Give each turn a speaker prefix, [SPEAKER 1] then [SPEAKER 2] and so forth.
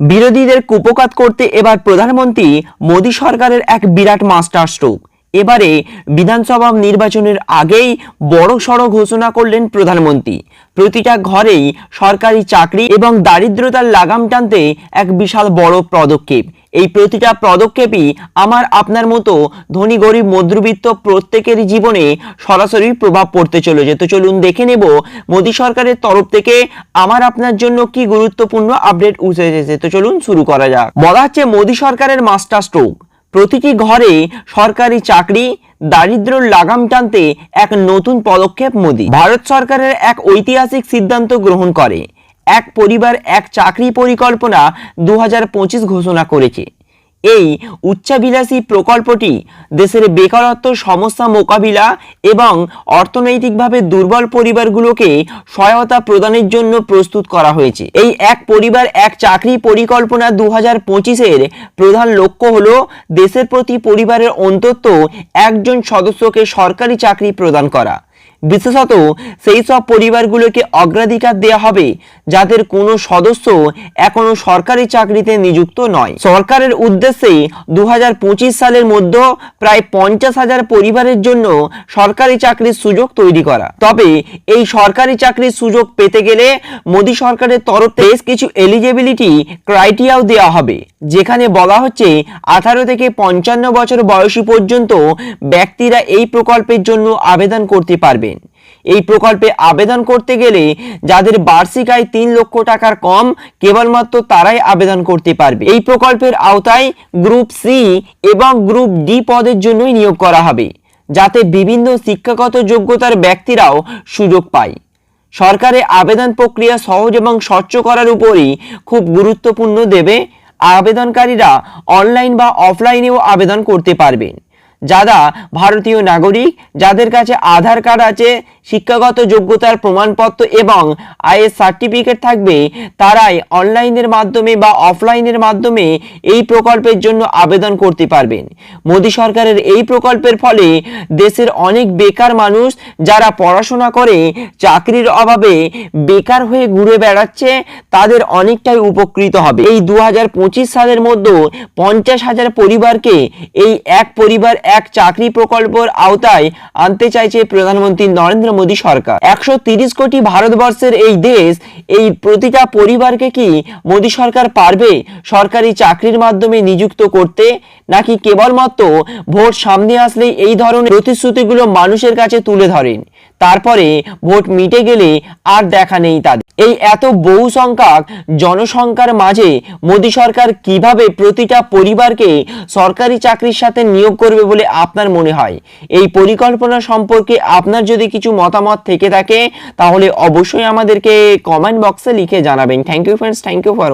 [SPEAKER 1] বিরোধীদের কুপকাত করতে এবার প্রধানমন্ত্রী মোদী সরকারের এক বিরাট মাস্টার স্ট্রোক এবারে বিধানসভা নির্বাচনের আগেই বড় সড় ঘোষণা করলেন প্রধানমন্ত্রী। প্রতিটা ঘরেই সরকারি চাকরি এবং দারিদ্রতার লাগাম টানতে এক বিশাল বড় পদক্ষেপ। এই প্রতিটা পদক্ষেপই আমার আপনার মতো ধনী গরিব মধ্যবিত্ত প্রত্যেকেরই জীবনে সরাসরি প্রভাব পড়তে চলেছে। তো চলুন দেখে নেব মোদী সরকারের তরফ থেকে আমার আপনার জন্য কি গুরুত্বপূর্ণ আপডেট উঠে এসেছে। তো চলুন শুরু করা যাক। বলা হচ্ছে মোদী সরকারের মাস্টার স্ট্রোক। প্রতিটি ঘরে সরকারি চাকরি দারিদ্র্যর লাগাম টানতে এক নতুন পদক্ষেপ মোদি। ভারত সরকারের এক ঐতিহাসিক সিদ্ধান্ত গ্রহণ করে। এক পরিবার, এক চাকরি পরিকল্পনা দু হাজার পঁচিশ ঘোষণা করেছে। এই উচ্চাভিলাষী প্রকল্পটি দেশের বেকারত্ব সমস্যা মোকাবিলা এবং অর্থনৈতিকভাবে দুর্বল পরিবারগুলোকে সহায়তা প্রদানের জন্য প্রস্তুত করা হয়েছে। এই এক পরিবার এক চাকরি পরিকল্পনা দু হাজার পঁচিশের প্রধান লক্ষ্য হল দেশের প্রতি পরিবারের অন্তত একজন সদস্যকে সরকারি চাকরি প্রদান করা। বিশেষত সেই সব পরিবারগুলোকে অগ্রাধিকার দেওয়া হবে, যাদের কোনো সদস্য এখনও সরকারি চাকরিতে নিযুক্ত নয়। সরকারের উদ্দেশ্যে দু হাজার পঁচিশ সালের মধ্যে প্রায় পঞ্চাশ হাজার পরিবারের জন্য সরকারি চাকরির সুযোগ তৈরি করা। তবে এই সরকারি চাকরির সুযোগ পেতে গেলে মোদী সরকারের তরফ বেশ কিছু এলিজিবিলিটি ক্রাইটেরিয়াও দেওয়া হবে, যেখানে বলা হচ্ছে আঠারো থেকে পঞ্চান্ন বছর বয়সী পর্যন্ত ব্যক্তিরা এই প্রকল্পের জন্য আবেদন করতে পারবেন এই প্রকল্পে আবেদন করতে গেলে যাদের বার্ষিক আয় তিন লক্ষ টাকার কম, কেবলমাত্র তারাই আবেদন করতে পারবে। এই প্রকল্পের আওতায় গ্রুপ সি এবং গ্রুপ ডি পদের জন্যই নিয়োগ করা হবে, যাতে বিভিন্ন শিক্ষাগত যোগ্যতার ব্যক্তিরাও সুযোগ পায়। সরকারের আবেদন প্রক্রিয়া সহজ এবং স্বচ্ছ করার উপরই খুব গুরুত্বপূর্ণ দেবে আবেদনকারীরা অনলাইন বা অফলাইনেও আবেদন করতে পারবেন। যারা ভারতীয় নাগরিক, যাদের কাছে আধার কার্ড আছে শিক্ষাগত যোগ্যতার প্রমাণপত্র এবং আয়ের সার্টিফিকেট থাকবে, তারাই অনলাইনের মাধ্যমে বা অফলাইনের মাধ্যমে এই প্রকল্পের জন্য আবেদন করতে পারবেন। মোদী সরকারের এই প্রকল্পের ফলে দেশের অনেক বেকার মানুষ যারা পড়াশোনা করে, চাকরির অভাবে বেকার হয়ে ঘুরে বেড়াচ্ছে, তাদের অনেকটাই উপকৃত হবে। এই দু হাজার পঁচিশ সালের মধ্যে পঞ্চাশ হাজার পরিবারকে এই এক পরিবার, এক চাকরি প্রকল্পের আওতায় আনতে চাইছে প্রধানমন্ত্রী নরেন্দ্র মোদী সরকার। একশো কোটি ভারতবর্ষের এই দেশ, এই প্রতিটা পরিবারকে কি মোদী সরকার পারবে সরকারি চাকরির মাধ্যমে নিযুক্ত করতে? নাকি কেবলমাত্র ভোট সামনে আসলেই এই ধরনের প্রতিশ্রুতিগুলো মানুষের কাছে তুলে ধরেন? তারপরে ভোট মিটে গেলে আর দেখা নেই তাদের। এই এত বহু সংখ্যক জনসংখ্যার মাঝে মোদী সরকার কীভাবে প্রতিটা পরিবারকে সরকারি চাকরির সাথে নিয়োগ করবে বলে আপনার মনে হয়? এই পরিকল্পনা সম্পর্কে আপনার যদি কিছু মতামত থেকে থাকে, তাহলে অবশ্যই আমাদেরকে কমেন্ট বক্সে লিখে জানাবেন। Thank you friends thank you for